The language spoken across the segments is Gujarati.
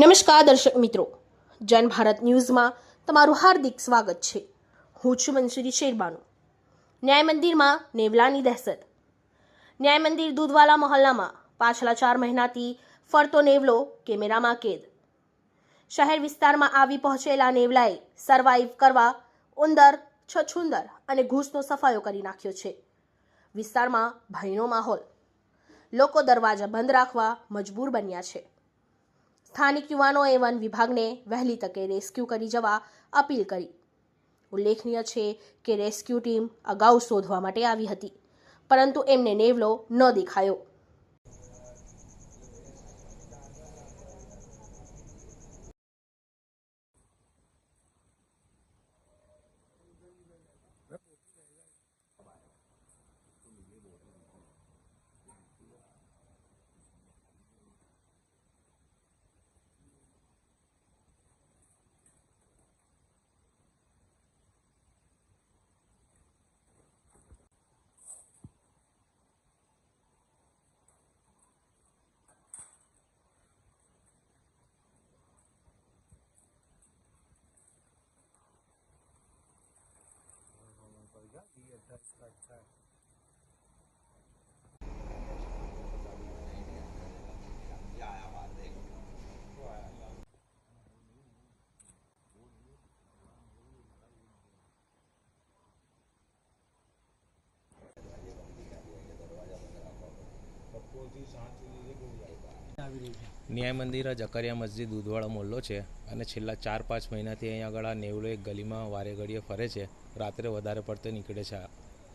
નમસ્કાર દર્શક મિત્રો. જન ભારત ન્યૂઝમાં તમારું હાર્દિક સ્વાગત છે. હું છું મંસૂરી શેરબાનુ. ન્યાય મંદિરમાં નેવલાની દહેશત. ન્યાય મંદિર દૂધવાલા મહોલ્લામાં પાછલા ચાર મહિનાથી ફરતો નેવલો કેમેરામાં કેદ. શહેર વિસ્તારમાં આવી પહોંચેલા નેવલાએ સર્વાઈવ કરવા ઉંદર, છછુંદર અને ઘૂસનો સફાયો કરી નાખ્યો છે. વિસ્તારમાં ભયનો માહોલ. લોકો દરવાજા બંધ રાખવા મજબૂર બન્યા છે. સ્થાનિક યુવાનોએ વન વિભાગને વહેલી તકે રેસ્ક્યુ કરી જવા અપીલ કરી. ઉલ્લેખનીય છે કે રેસ્ક્યુ ટીમ અગાઉ શોધવા માટે આવી હતી, પરંતુ એમને નેવલો ન દેખાયો. होगा ये अड्डा इसका अच्छा है शांति नहीं है जाएगा ન્યાય મંદિર જ અકરિયા મસ્જિદ દૂધવાળો મોલ્લો છે અને છેલ્લા ચાર પાંચ મહિનાથી અહીંયા આગળ આ નેવડો એક ગલીમાં વારે ઘડીએ ફરે છે. રાત્રે વધારે પડતે નીકળે છે.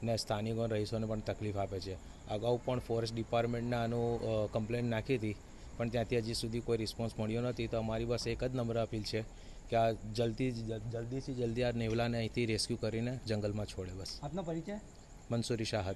ને સ્થાનિકો રહીશોને પણ તકલીફ આપે છે. અગાઉ પણ ફોરેસ્ટ ડિપાર્ટમેન્ટને આનું કમ્પ્લેન નાખી હતી પણ ત્યાંથી હજી સુધી કોઈ રિસ્પોન્સ મળ્યો નથી. તો અમારી પાસે એક જ નંબર અપીલ છે કે આ જલ્દી જલ્દીથી જલ્દી આ નેવલાને અહીંથી રેસ્ક્યુ કરીને જંગલમાં છોડે બસ. આપનો પરિચય? મંસૂરી શાહદ.